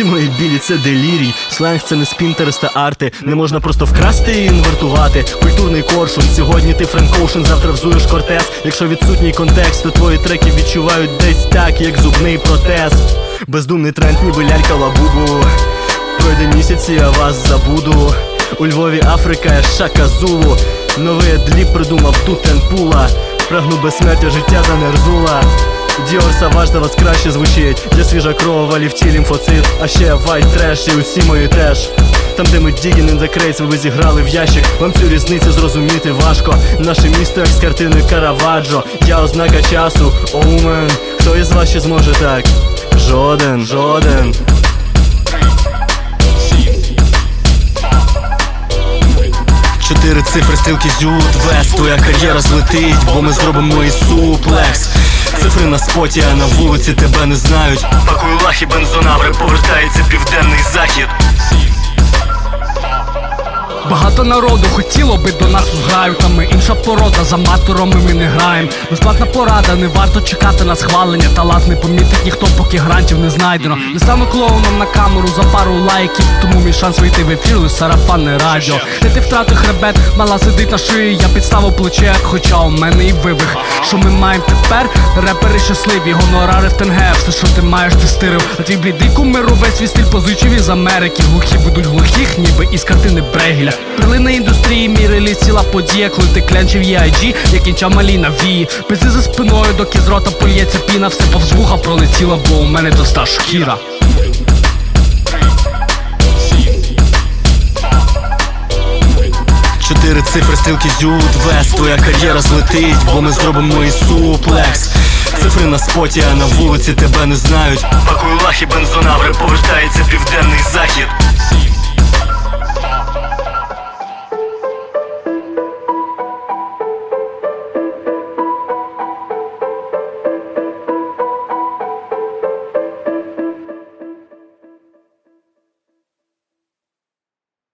Всі мої білі це делірій. Сленг це не з Пінтереста арти. Не можна просто вкрасти і інвертувати. Культурний коршун. Сьогодні ти Френк Оушен, завтра взуєш кортез. Якщо відсутній контекст, то твої треки відчувають десь так, як зубний протез. Бездумний тренд, ніби лялька лабубу. Пройде місяці, а вас забуду. У Львові Африка, я шака Зулу. Новий дліп придумав тут пула. Прагну безсмертя життя занерзула. Діор Саваж за вас краще звучить. Я свіжа кров, а ліфті лімфоцит. А ще вайт треш і усі мої теж. Там, де ми Digging in the Crates, ви зіграли в ящик. Вам цю різницю зрозуміти важко. Наше місто як з картини Караваджо. Я ознака часу, оумен. Хто із вас ще зможе так? Жоден, жоден. Чотири цифри стрілки зют вест Твоя кар'єра злетить, бо ми зробимо і суплекс Цифри на споті, а на вулиці тебе не знають. Пакуй лахи бензонаври, повертається південний захід Багато народу хотіло би до нас у зграю Та ми інша порода, за аматорами ми не граєм. Безплатна порада, не варто чекати на схвалення Талант не помітить ніхто, поки грантів не знайдено. Не стану клоуном на камеру за пару лайків Тому мій шанс вийти в ефір, лиш сарафанне радіо. Де ти втратив хребет, мала сидить на шиї Я підставив плече, хоча у мене і вивих. Що ми маємо тепер? Репери щасливі, гонорари в тенге Все, що ти маєш, ти стирив. А твій блідий кумир увесь свій стиль позичив із Америки. Глухі ведуть глухих, ніби із картини Брегеля Прилина індустрії, мій реліз ціла подія Коли ти клянчив EIG, я кінчав малі на вії Пизи за спиною, доки з рота польється піна Все повз вуха пролетіло, бо у мене тоста шкіра. Чотири цифри стрілки зют вест Твоя кар'єра злетить, бо ми зробимо і суплекс. Цифри на споті, а на вулиці тебе не знають. Пакуй лахи бензонаври, повертається південний захід